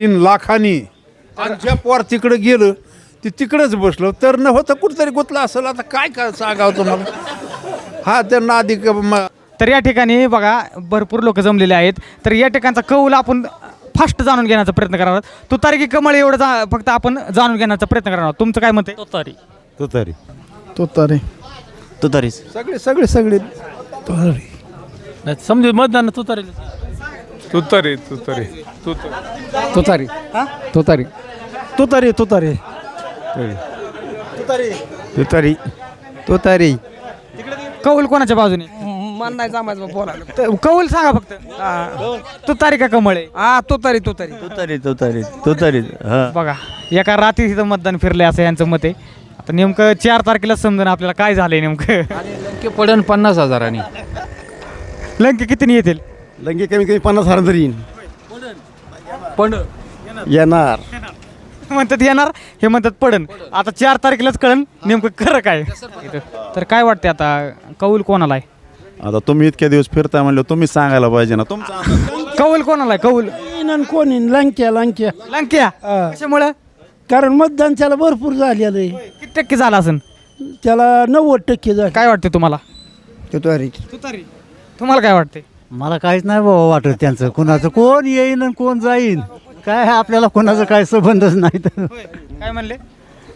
तीन लाखांनी. आणि ज्या पोर तिकडे गेलं ते तिकडेच बसलं. तर न होतं कुठतरी गुतलं असेल. आता काय काय सांगावं तुम्हाला? हा त्यांना अधिक म- तर या ठिकाणी बघा भरपूर लोक जमलेले आहेत. तर या ठिकाणचा कौल आपण फास्ट जाणून घेण्याचा प्रयत्न करणार आहोत. तुतारी की कमळ एवढं जा फक्त आपण जाणून घेण्याचा प्रयत्न करणार आहोत. तुमचं काय मत आहे? तुतारी. तुतारी. तुतारे. तुतारीच. सगळे सगळे सगळे नाही समजू मतदान तुतारी. तुतारी तुतारी. तुतारी. तुतारी. तुतारी तुतारी. तुतारी. तुतारी. तुतारी. कौल कोणाच्या बाजूने? मन नाही जमायचं बा कौल सांगा फक्त. तुतारी का कमळे? हा तुतारी तुतारी. तुतारी तुतारी तुतारी. बघा एका रात्री तिथं मतदान फिरले असं यांचं मत आहे. आता नेमकं चार तारखेला समजून आपल्याला काय झालंय नेमकं? पडन पन्नास हजारांनी. लंके कितीने येतील? लंगे कमी कमी पन्नास हजार तरी येईन. पण येणार. म्हणतात येणार हे म्हणतात पडन. आता चार तारखेलाच कळन नेमकं खरं काय. तर काय वाटते आता? कौल कोणाला आहे? आता तुम्ही इतक्या दिवस फिरताय म्हणलं तुम्ही सांगायला पाहिजे ना. तुमचा. कौल कोणाला आहे? कौल. कोण? लंक्या लंक्या. लंक्या? कशामुळं? कारण मतदान त्याला भरपूर झालेलं आहे. किती टक्के झाला असेल त्याला नव्वद टक्के झालं. काय वाटते तुम्हाला? तुतारी. तुतारी. तुम्हाला काय वाटते मला काहीच नाही बाबा वाटत त्यांचं. कोणाचं कोण येईन आणि कोण जाईन? काय आपल्याला कोणाचं काय संबंधच नाही तर. काय म्हणले?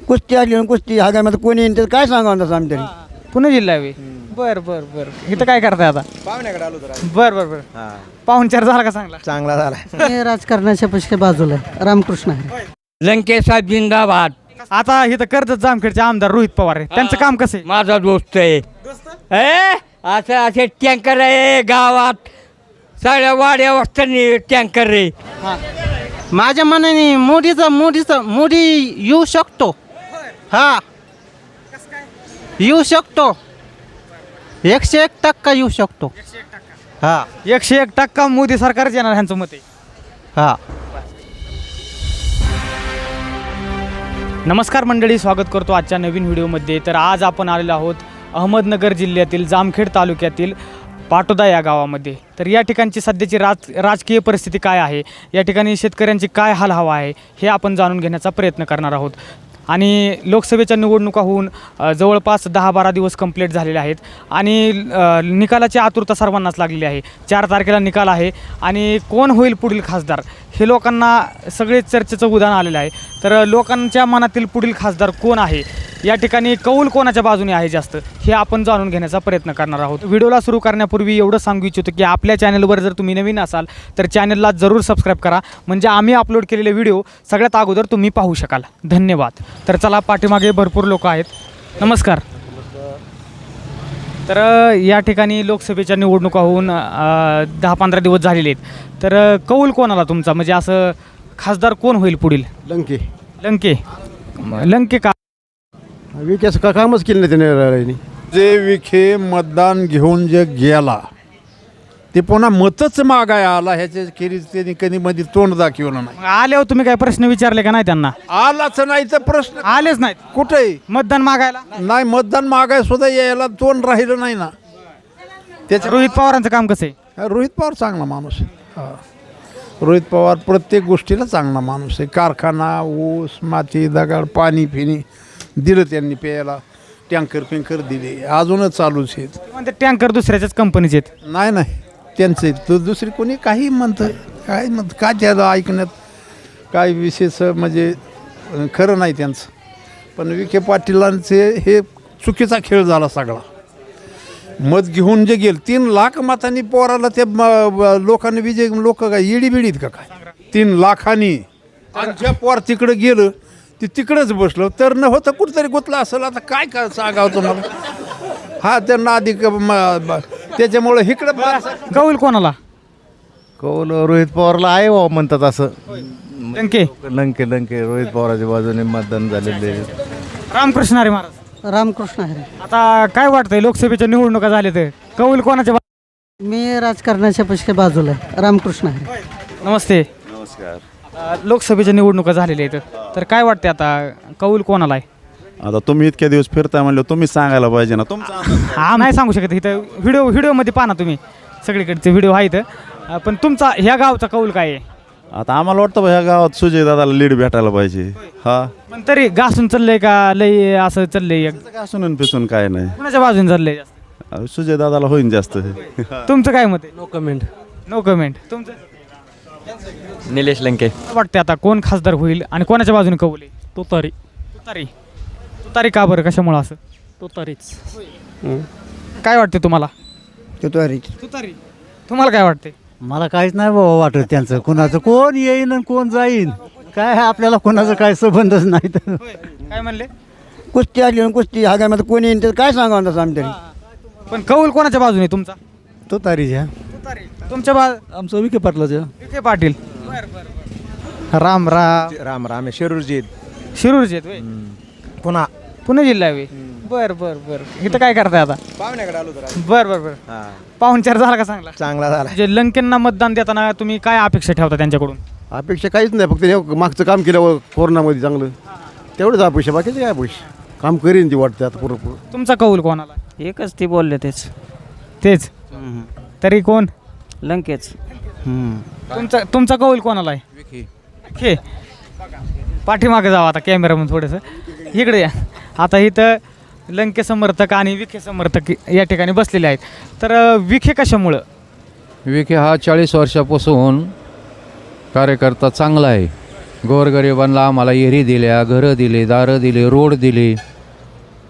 कुस्ती आली आणि कुस्ती. आगामध्ये कोणी येईन तर काय सांगावं तसं आम्ही तरी? पुणे जिल्हा आहे बर बर बर. इथं काय करताय आता? बर बर बर. पाहुणचार झाला का चांगला? चांगला झाला. हे राजकारणाच्या पक्षी बाजूला आहे. रामकृष्ण आहे. लंकेश साहेब जिंदाबाद आता इथं कर्जत जामखेडचे आमदार रोहित पवार आहे त्यांचं काम कसं आहे? माझा दोस्त आहे. ए? असं असे टँकर आहे गावात. सगळ्या वाड्या वस्त्यांनी टँकर रे माझ्या मनाने मोदीचा मोदीचा मोदी येऊ शकतो. हा. येऊ शकतो. एकशे एक टक्का येऊ शकतो. हा. एकशे एक टक्का मोदी सरकारच येणार ह्यांचं मत आहे. हा. नमस्कार मंडळी स्वागत करतो आजच्या नवीन व्हिडिओमध्ये. तर आज आपण आलेलो आहोत अहमदनगर जिल्ह्यातील जामखेड तालुक्यातील पाटोदा या गावामध्ये. तर या ठिकाणची सध्याची राज राजकीय परिस्थिती काय आहे? या ठिकाणी शेतकऱ्यांची काय हाल हवा आहे? हे आपण जाणून घेण्याचा प्रयत्न करणार आहोत. आणि लोकसभेच्या निवडणुका होऊन जवळपास दहा बारा दिवस कंप्लीट झालेले आहेत. आणि निकालाची आतुरता सर्वांनाच लागलेली आहे. चार तारखेला निकाल आहे. आणि कोण होईल पुढील खासदार? हे लोकांना सगळे चर्चेचं उदाहरण आलेलं आहे. तर लोकांच्या मनातील पुढील खासदार कोण आहे? या ठिकाणी कौल कोणाच्या बाजूने आहे जास्त? हे आपण जाणून घेण्याचा प्रयत्न करणार आहोत. व्हिडिओला सुरू करण्यापूर्वी एवढं सांगू इच्छितो की आपल्या चॅनलवर जर तुम्ही नवीन असाल तर चॅनलला जरूर सबस्क्राईब करा. म्हणजे आम्ही अपलोड केलेले व्हिडिओ सगळ्यात अगोदर तुम्ही पाहू शकाल. धन्यवाद. तर चला पाठीमागे भरपूर लोक आहेत. नमस्कार. तर या ठिकाणी लोकसभेच्या निवडणुका होऊन अ, दहा पंधरा दिवस झालेले आहेत. तर कौल कोणाला तुमचा? म्हणजे असं खासदार कोण होईल पुढील? लंके. लंके. लंके का? विकास का कामच केलं नाही त्याने जे विखे मतदान घेऊन जे गेला ते पुन्हा मतच मागाय आला ह्याच्या खेरीज त्यांनी कधी मध्ये तोंड दाखवलं नाही. आल्यावर तुम्ही काय प्रश्न विचारले का नाही त्यांना? आलाच नाही तर प्रश्न आलेच नाहीत. कुठे? मतदान मागायला? नाही मतदान मागाय सुद्धा यायला तोंड राहिलं नाही ना. त्याच्या रोहित पवारांचं काम कसं आहे? रोहित पवार चांगला माणूस आहे. हा. रोहित पवार प्रत्येक गोष्टीला चांगला माणूस आहे. कारखाना ऊस माती दगड पाणी फिनी दिलं त्यांनी प्यायला. टँकर फिंकर दिले. अजूनच चालूच आहेत. ते म्हणते टँकर दुसऱ्याच्याच कंपनीचे आहेत. नाही नाही. त्यांचे. तर दुसरी कोणी काही म्हणतं काय म्हणतं काय त्याला ऐकण्यात काय विशेष म्हणजे खरं नाही त्यांचं. पण विखे पाटीलांचे हे चुकीचा खेळ झाला सगळा. मत घेऊन जे गेल तीन लाख मतांनी पोराला ते म- ब- लोकांनी विजय लोक काय इडी बिडीत का काय? तीन लाखांनी. आणि ज्या पोर तिकडं गेलं ते तिकडंच बसलं. तर न होतं कुठंतरी गुतलं असेल आता काय काय सांगावं तुम्हाला? हा त्यांना अधिक म- ब- त्याच्यामुळे इकडे कौल कोणाला? कौल रोहित पवारला आहे बाबा म्हणतात असं. लंके. लंके लंके. रोहित पवाराच्या बाजूने मतदान झालेले रामकृष्ण हरी महाराज. रामकृष्ण आहे आता काय वाटतंय लोकसभेच्या निवडणुका झाल्या तर? कौल कोणाच्या बा- मी राजकारणाच्या पक्षी बाजूला आहे. रामकृष्ण आहे नमस्ते. नमस्कार. लोकसभेच्या निवडणुका झालेल्या आहेत. तर काय वाटते आता? कौल कोणाला आहे? आता तुम्ही इतक्या दिवस फिरताय म्हणलं तुम्ही सांगायला पाहिजे ना. तुमचा. हा नाही सांगू शकत इथं. व्हिडिओ व्हिडिओमध्ये पाहा ना तुम्ही. सगळीकडचे व्हिडिओ आहेत. अं, पण तुमचा ह्या गावचा कौल काय आहे? आता आम्हाला वाटतं बा ह्या गावात सुजय दादाला लीड भेटायला पाहिजे. हा. पण तरी घासून चाललंय का? लय असं चाललंय एक. काय सुनून पिसून काय नाही. कुणाच्या बाजूने चाललंय जास्त? सुजय दादाला होईन जास्त. तुमचं काय मत आहे? नो कमेंट नो कमेंट तुमचं? निलेश लंके. काय वाटते आता? कोण खासदार होईल आणि कोणाच्या बाजूने कौल आहे? तुतारी. तुतारी. तुतारी का बरं? कशामुळं असं? तुतारीच. काय वाटते तुम्हाला? तुतारी. तुतारी. तुम्हाला काय वाटते मला काहीच नाही बाबा वाटत त्यांचं. कुणाचं कोण येईन आणि कोण जाईन? काय आपल्याला कोणाचं काय संबंधच नाही तर. काय म्हणले? कुस्ती आली आणि कुस्ती हागामध्ये कोणी येईन तर काय सांगावं तसं आम्ही तरी? पण कौल कोणाच्या बाजूने तुमचा? तुतारीच्या तुतारी. तुमच्या बा आमचं विखे पाटलाचं विखे पाटील. राम राम. राम राम. शिरूरजी शिरूरचे? पुन्हा पुणे जिल्हा आहे? बर बर बर. इथं काय करताय आता? पाहुण्याकडे आलो तर बर बर बर. पाहुणचार झाला का चांगला? चांगला झाला. म्हणजे लंकेंना मतदान देताना तुम्ही काय अपेक्षा ठेवता त्यांच्याकडून? अपेक्षा काहीच नाही फक्त हे मागचं काम केलं कोरोनामध्ये चांगलं. तेवढंच अपेक्षा बाकीचं काय अपेक्षा? काम करीन ती वाटते आता पुरं तुमचा कौल कोणाला? एकच ती बोलले तेच. तेच? तरी कोण? लंकेच. तुमचा तुमचा कौल कोणाला आहे? विखे. पाठीमागे जावं आता कॅमेरामध्ये थोडंसं. इकडे या. आता इथं लंके समर्थक आणि विखे समर्थक या ठिकाणी बसलेले आहेत. तर अं, विखे कशामुळं? विखे हा चाळीस वर्षापासून कार्यकर्ता चांगला आहे. गोरगरिबांना आम्हाला एरी दिल्या घरं दिले दारं दिले रोड दिले.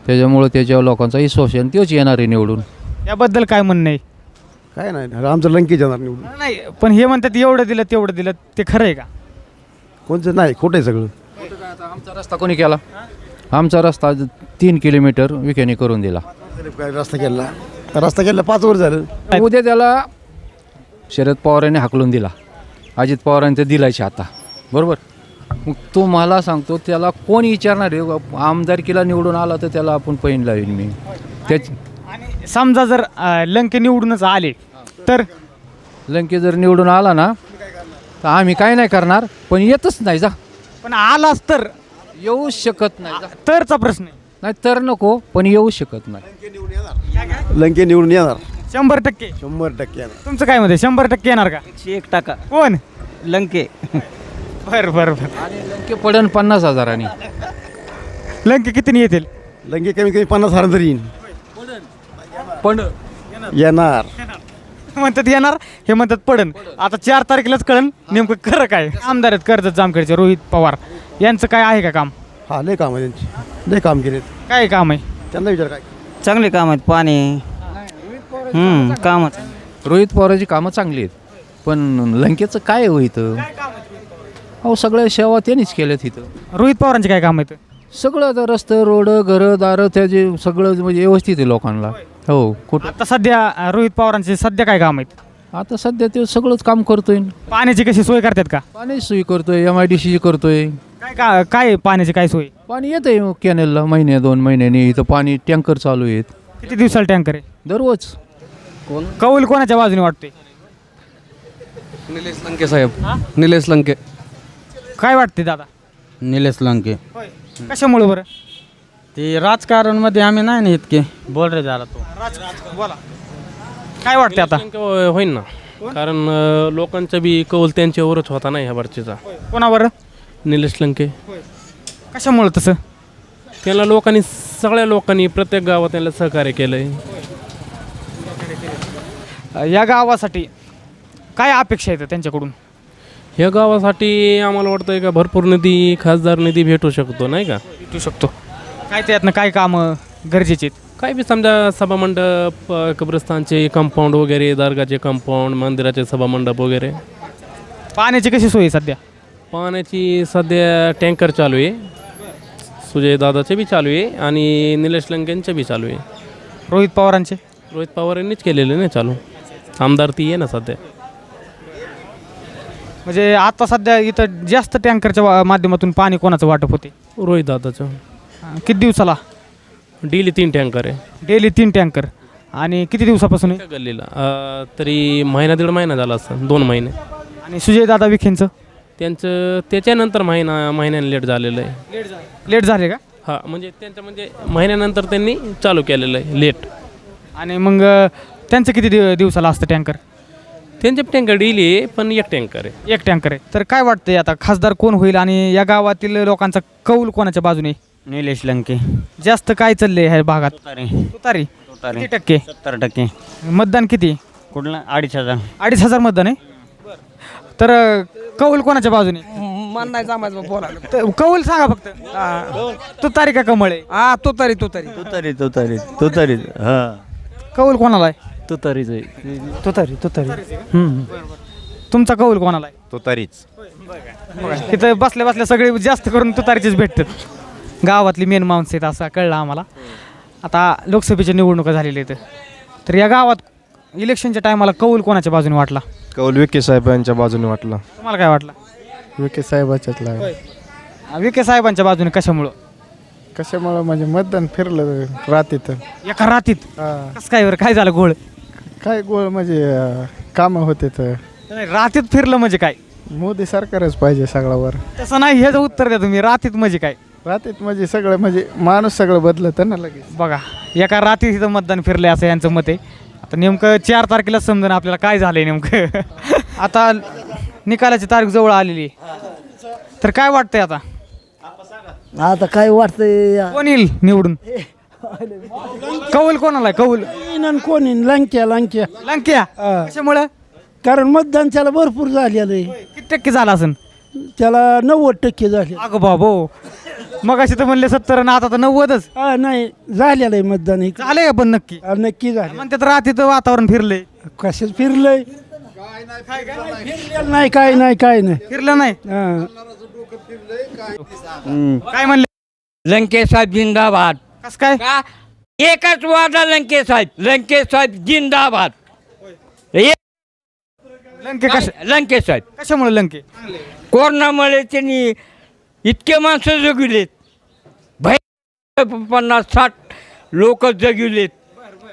त्याच्यामुळं त्याच्यावर लोकांचा विश्वास आहे आणि तोच येणार आहे निवडून. याबद्दल काय म्हणणं आहे? काय नाही आमचं लंकी जाणार निवडून. नाही पण हे म्हणतात एवढं दिलं तेवढं दिलं ते खरं आहे का? कोणचं नाही खोटं आहे सगळं. आमचा रस्ता कोणी केला? आमचा रस्ता तीन किलोमीटर विखेने करून दिला. काय रस्ता केला. रस्ता केला पाच वर्ष झालं. उद्या त्याला शरद पवारांनी हाकलून दिला. अजित पवारांनी ते दिलायचे आता बरोबर? मग तो मला सांगतो त्याला कोण विचारणार आहे? आमदारकीला निवडून आला तर त्याला आपण पैन लावीन मी. त्याच आणि समजा जर लंके निवडूनच आले तर? लंके जर निवडून आला ना तर आम्ही काय नाही करणार पण येतच नाही जा. पण आलाच तर येऊ शकत नाही. तरचा प्रश्न आहे. नाही तर नको पण येऊ शकत नाही. लंके निवडून येणार. शंभर टक्के. शंभर टक्के येणार. तुमचं काय मध्ये शंभर टक्के येणार का? एक टाका. कोण? लंके. बर बर बर. आणि लंके पडन पन्नास हजारांनी. लंके किती येतील? लंके कमी कमी पन्नास हजार तरी येईन. पण येणार. म्हणतात येणार हे म्हणतात पडन आता चार तारखेलाच कळन नेमकं खरं काय? आमदार आहेत कर्जत जामखेडचे रोहित पवार. यांचं काय आहे का काम? हा लय काम आहे त्यांची. लय काम केलेत काय काम आहे? त्यांना विचार काय? चांगले काम आहेत पाणी. हम्म कामच. रोहित पवाराची कामं चांगली आहेत. पण लंकेचं काय हो इथं? अहो सगळ्या सेवा त्यांनीच केल्यात इथं. रोहित पवारांचे काय काम आहेत? सगळं आता रस्ते रोड घरं दारं त्याचे सगळं म्हणजे व्यवस्थित आहे लोकांना. हो कुठं? आता सध्या अं, रोहित पवारांचे सध्या काय काम आहेत? आता सध्या ते सगळंच काम करतोय. पाण्याची कशी सोय करतात का? पाणी सोयी करतोय एम आय डी सी करतोय. काय का काय पाण्याची काय सोय? पाणी येत आहे कॅनेलला महिने दोन महिन्यानी. इथं पाणी टँकर चालू आहेत. किती दिवसाला टँकर आहे? दररोज. कौल कोणाच्या बाजूने वाटतोय? निलेश लंके साहेब. निलेश लंके. काय वाटते दादा? निलेश लंके. कशामुळे बरं? ते राजकारणमध्ये आम्ही नाही ना इतके. बोल रे झाला तो. बोला. काय वाटते आता? होईन ना. कारण अं, लोकांचा बी कौल त्यांच्यावरच होता ना ह्या वरचीचा कोणावर? निलेश लंके. कशामुळे तसं? त्याला लोकांनी सगळ्या लोकांनी प्रत्येक गावात त्यांना सहकार्य केलंय. या गावासाठी काय अपेक्षा आहेत त्यांच्याकडून? ह्या गावासाठी आम्हाला वाटतंय का भरपूर निधी खासदार निधी भेटू शकतो नाही का? भेटू शकतो. काय त्यातनं काय कामं गरजेचे आहेत? काय बी समजा सभामंडप अ, कब्रस्तानचे कंपाऊंड वगैरे दर्गाचे कंपाऊंड मंदिराचे सभामंडप वगैरे. पाण्याची कशी सोय आहे सध्या? पाण्याची सध्या टँकर चालू आहे. सुजय दादाचे बी चालू आहे आणि निलेश लंकेंचे बी चालू आहे. रोहित पवारांचे? रोहित पवार यांनीच केलेले ना चालू. आमदार ती आहे ना सध्या. म्हणजे आता सध्या इथं जास्त टँकरच्या वा- माध्यमातून पाणी कोणाचं वाटप होते? रोहित दादाचं. अं, किती दिवसाला? डेली तीन टँकर आहे. डेली तीन टँकर. आणि किती दिवसापासून आहे? गल्लीला. अ, तरी महिना दीड महिना झाला असं दोन महिने. आणि सुजय दादा विखेंचं? त्यांचं त्याच्यानंतर महिना महिन्याने लेट झालेलं आहे. लेट झाले. का? हा म्हणजे त्यांचं म्हणजे महिन्यानंतर त्यांनी चालू केलेलं आहे लेट. आणि मग अं, त्यांचं किती दिव दिवसाला असतं टँकर? त्यांचे टँकर दिली पण एक टँकर आहे. एक टँकर आहे. तर काय वाटतंय आता खासदार कोण होईल आणि या गावातील लोकांचा कौल कोणाच्या बाजूने? निलेश लंके. जास्त काय चाललंय ह्या भागात? तुतारी. किती टक्के? सत्तर टक्के. मतदान किती? कुठला? अडीच हजार. अडीच हजार मतदान आहे? तर कौल कोणाच्या बाजूने? मन नाही जमायचं बोलायला. तर कौल सांगा फक्त. तुतारी का कमळ? आहे हा तो तरी तो तरी तुतारी तुतारी तुतारी हा. कौल कोणाला आहे? तुतारीच तुतारी तुतारी. तुमचा कौल कोणाला आहे? तुतारीच. तिथं बसल्या बसल्या सगळे जास्त करून तुतारीचेच भेटतात. गावातली मेन माणसं आहेत असं कळलं आम्हाला. आता लोकसभेच्या निवडणुका झालेल्या आहेत. तर या गावात इलेक्शनच्या टायमाला कौल कोणाच्या बाजूने वाटला? कौल विखे साहेबांच्या बाजूने वाटला. तुम्हाला काय वाटलं? विखे साहेबाच्याच विखे साहेबांच्या बाजूने कशामुळं? कशामुळे? म्हणजे मतदान फिरलं रात्रीत एका रातीत? कसं काय बरं? काय झालं गोळ काय गोळ म्हणजे कामं होते तर. नाही, रातीत फिरलं म्हणजे काय? मोदी सरकारच पाहिजे सगळ्यावर. तसं नाही ह्याचं उत्तर द्या तुम्ही. रातीत म्हणजे काय? रात्रीत म्हणजे सगळं म्हणजे माणूस सगळं बदलत ना लगेच. बघा एका रात्री तिथं मतदान फिरलंय असं यांचं मत आहे. आता नेमकं चार तारखेला समजा आपल्याला काय झालंय नेमकं? आता निकालाची तारीख जवळ आलेली. आहे तर काय वाटतंय आता? आता काय वाटतंय? कोण येईल निवडून? कौल कोणाला आहे? कौल कोण लंक्या लंक्या. लंक्या? कशामुळं? कारण मतदान त्याला भरपूर झालेलं आहे. किती टक्के झाला असेल त्याला नव्वद टक्के झाले. अगं बाबो. मग अशी तर म्हणले सत्तर आणि आता तर नव्वदच. हा नाही झालेलं आहे मतदान इकडं. झालंय का पण नक्की? हा, नक्की झाले म्हणतात रात्रीचं वातावरण फिरलंय. कशाच फिरलंय? फिरलेलं नाही काय नाही काय नाही. फिरलं नाही? हा. काय म्हणले? लंके साहेब जिंदाबाद. कस काय? का? एकच वादा लंके साहेब. लंके साहेब जिंदाबाद. एक लंके कशा लंके साहेब. कशामुळे लंके? कोरोनामुळे त्यांनी इतके माणसं जगविलेत भय पन्नास साठ लोक जगविलेत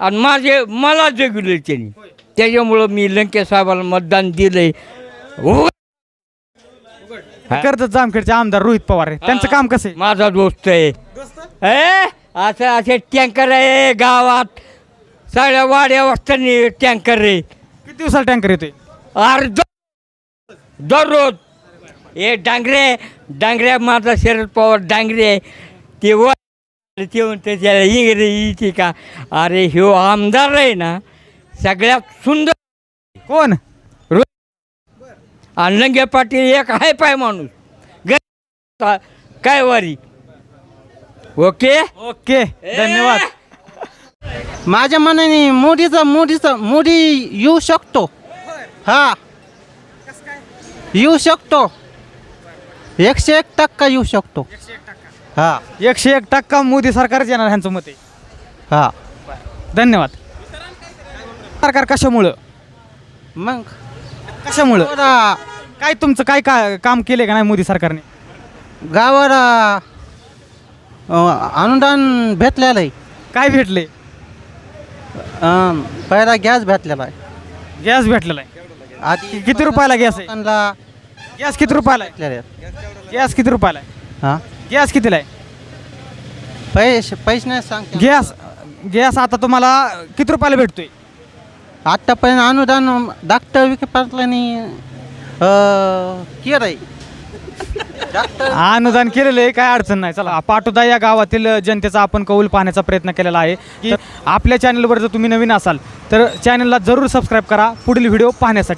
आणि माझे मला जगविले त्यांनी. त्याच्यामुळं मी लंके साहेबाला मतदान दिलंय. कर्जत जामखेडचे आमदार रोहित पवार आहे. त्यांचं काम कसं आहे? माझा दोस्त आहे. ए असं असे टँकर आहे गावात. सगळ्या वाड्या वाजतानी टँकर आहे. किती दिवसाला टँकर येतोय? अर्ध दररोज. हे डांगरे डांगऱ्या माझा शरद पवार डांगरे. ते व ते म्हणते त्याला इंग्रजी का? अरे ह्यो आमदार आहे ना सगळ्यात सुंदर. कोण? आणि लंगे पाटील एक आहे पाय माणूस. ग- काय वारी. ओके? ओके धन्यवाद. माझ्या मनाने मोदीचा मोदीचा मोदी येऊ शकतो. हा. येऊ शकतो. एकशे एक टक्का येऊ शकतो. हा. एकशे एक टक्का मोदी सरकारच येणार ह्यांचं मत हा. धन्यवाद. सरकार कशामुळं? मग? कशामुळं? गावाला. काय तुमचं काय का काम केलंय का नाही मोदी सरकारने? गावाला अं, अनुदान भेटलेलं आहे. काय भेटले अं, पहिला गॅस भेटलेला आहे. गॅस भेटलेला आहे. आधी किती रुपयाला गॅस आहे? गॅस किती रुपयाला आहे. गॅस किती रुपयाला आहे? हा? गॅस कितीला आहे? पैसे पैसे नाही सांगते गॅस गॅस आता तुम्हाला किती रुपयाला भेटतोय? आत्तापर्यंत अनुदान डॉक्टर विखे पाटलांनी केलं आहे डॉक्टर अनुदान केलेलं आहे काय अडचण नाही. चला पाटोदा या गावातील जनतेचा आपण कौल पाहण्याचा प्रयत्न केलेला आहे. की आपल्या चॅनलवर जर तुम्ही नवीन असाल तर चॅनलला जरूर सबस्क्राईब करा. पुढील व्हिडिओ पाहण्यासाठी.